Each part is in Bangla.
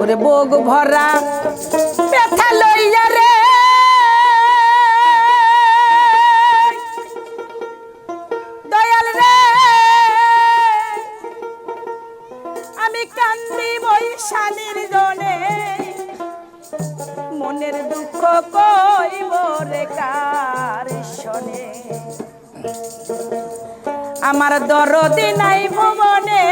ওরে বোগ ভরা ব্যথা লইয়া রে। দয়াল রে। আমি কান্দি বৈশালীর জনে মনের দুঃখ কইব রে কার আমার দরদি নাই ভুবনে।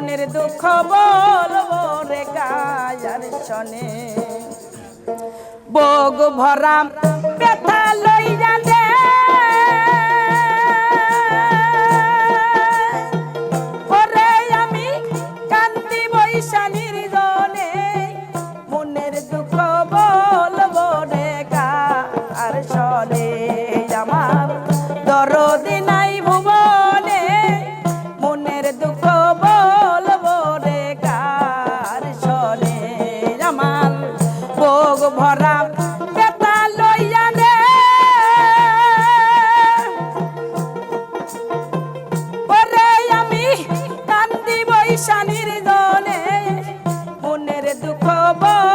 মনের দুঃখ বলব রে গায়ার ছনে বোগ ভরা কবা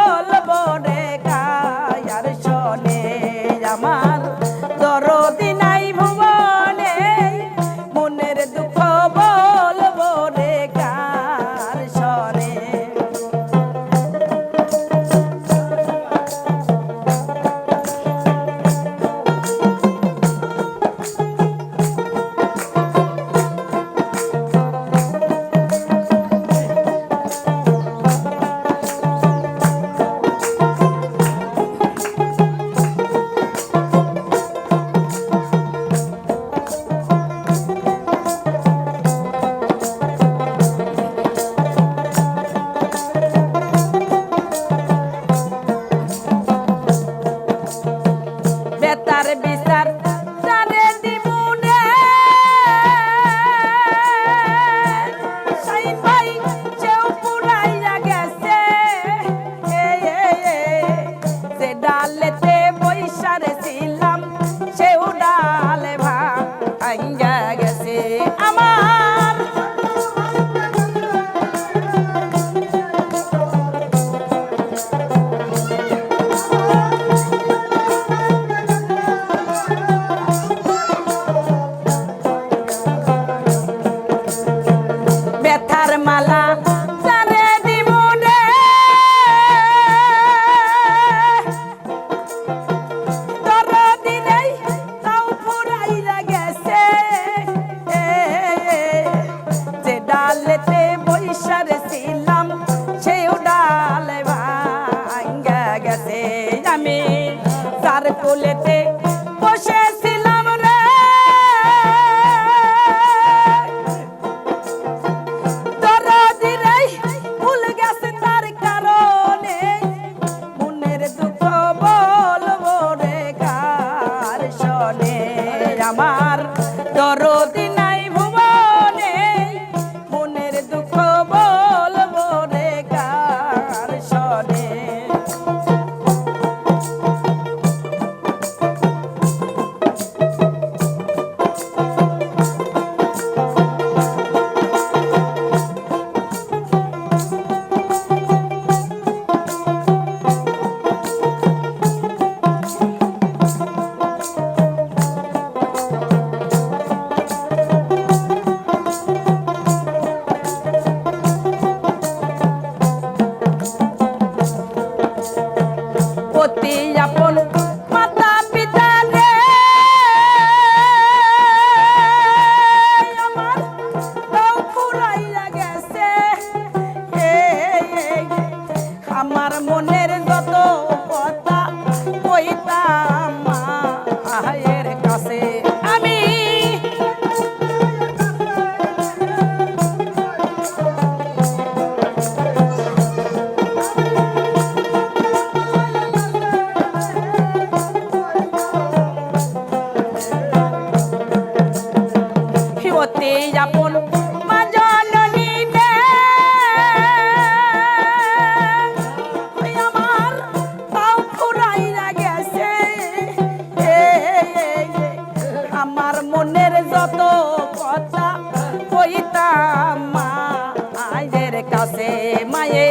কাছে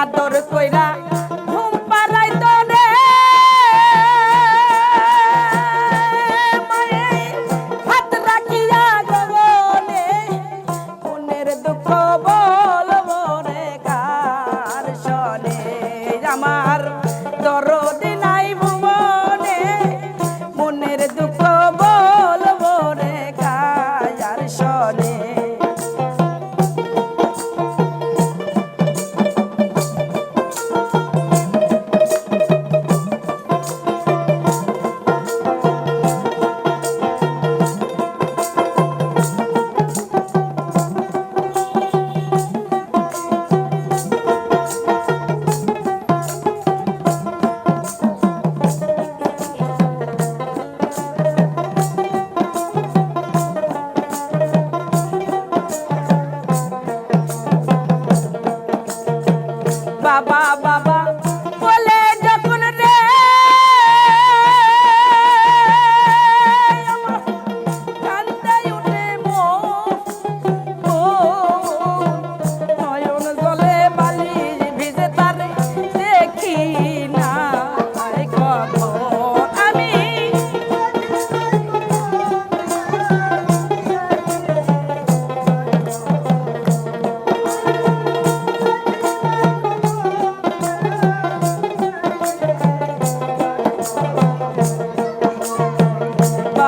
আদর কইরা ঘুম পাড়াই তোরে হাত রাখিয়া গগনে, মনের দুঃখ বলব রে কার সনে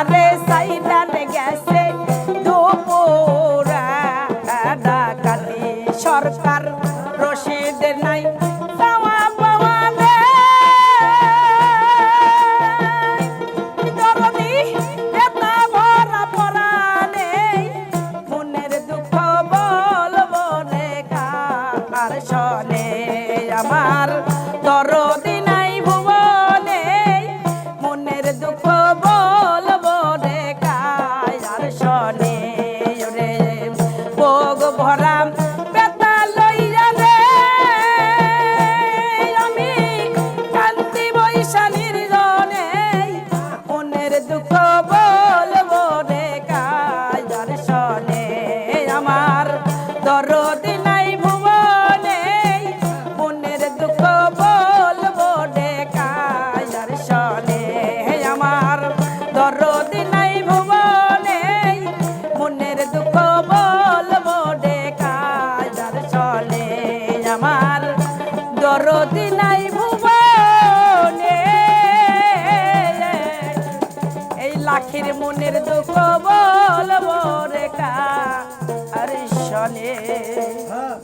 আমারে সাইডারে গেছে। ને હા